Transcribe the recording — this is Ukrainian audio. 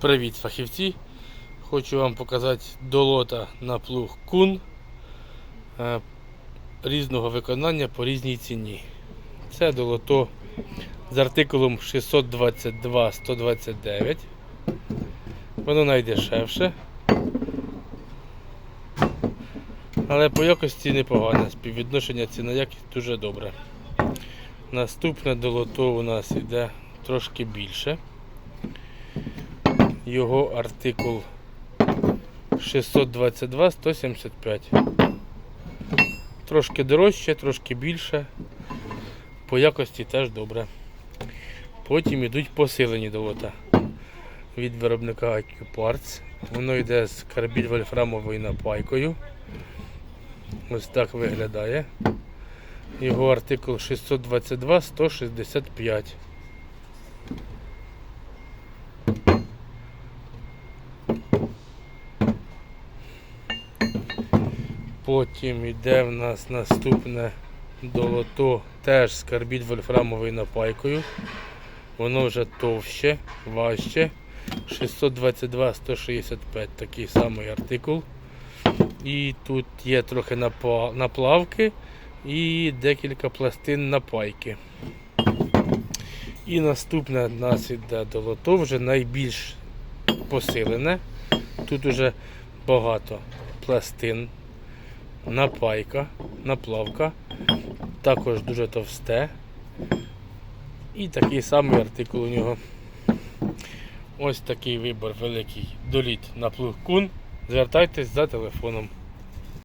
Привіт, фахівці! Хочу вам показати долота на плуг кун е, різного виконання по різній ціні. Це долото з артикулом 622-129. Воно найдешевше. Але по якості непогане. Співвідношення ціна якість дуже добре. Наступне долото у нас йде трошки більше. Його артикул 622 175. Трошки дорожче, трошки більше. По якості теж добре. Потім йдуть посилені долота від виробника IQ Воно йде з карбід вольфрамовою напайкою. Ось так виглядає. Його артикул 622 165. Потім йде в нас наступне долото теж з карбід вольфрамовою напайкою. Воно вже товще, важче. 622 165 такий самий артикул. І тут є трохи наплавки і декілька пластин напайки. І наступне в нас іде долото вже найбільш посилене. Тут уже багато пластин, напайка, наплавка, також дуже товсте. І такий самий артикул у нього. Ось такий вибор великий доліт на плугкун. Звертайтесь за телефоном.